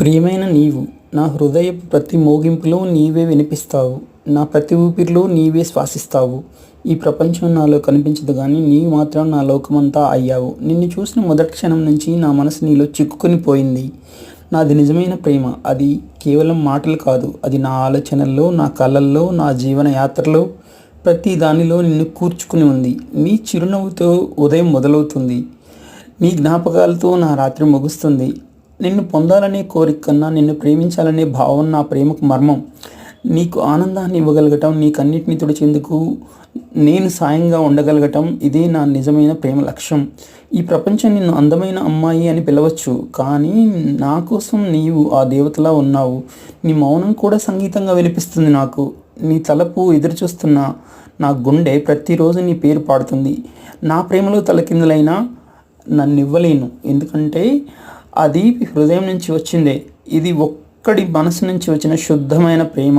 ప్రియమైన నీవు నా హృదయపు ప్రతి మోగింపులో నీవే వినిపిస్తావు నా ప్రతి ఊపిరిలో నీవే శ్వాసిస్తావు. ఈ ప్రపంచం నాలో కనిపించదు కానీ నీవు మాత్రం నా లోకమంతా అయ్యావు. నిన్ను చూసిన మొదటి క్షణం నుంచి నా మనసు నీలో చిక్కుకొని పోయింది. నాది నిజమైన ప్రేమ అది కేవలం మాటలు కాదు అది నా ఆలోచనల్లో నా కళల్లో నా జీవన యాత్రలో ప్రతి దానిలో నిన్ను కూర్చుకుని ఉంది. నీ చిరునవ్వుతో ఉదయం మొదలవుతుంది. నీ జ్ఞాపకాలతో నా రాత్రి ముగుస్తుంది. నిన్ను పొందాలనే కోరిక కన్నా నిన్ను ప్రేమించాలనే భావం నా ప్రేమకు మర్మం. నీకు ఆనందాన్ని ఇవ్వగలగటం నీకన్నిటిని తుడిచేందుకు నేను సాయంగా ఉండగలగటం ఇదే నా నిజమైన ప్రేమ లక్ష్యం. ఈ ప్రపంచం నిన్ను అందమైన అమ్మాయి అని పిలవచ్చు కానీ నా కోసం నీవు ఆ దేవతలా ఉన్నావు. నీ మౌనం కూడా సంగీతంగా వినిపిస్తుంది నాకు. నీ తలపు ఎదురు చూస్తున్న నా గుండె ప్రతిరోజు నీ పేరు పాడుతుంది. నా ప్రేమలో తలకిందులైనా నన్ను ఇవ్వలేను ఎందుకంటే అది హృదయం నుంచి వచ్చిందే. ఇది ఒక్కడి మనసు నుంచి వచ్చిన శుద్ధమైన ప్రేమ.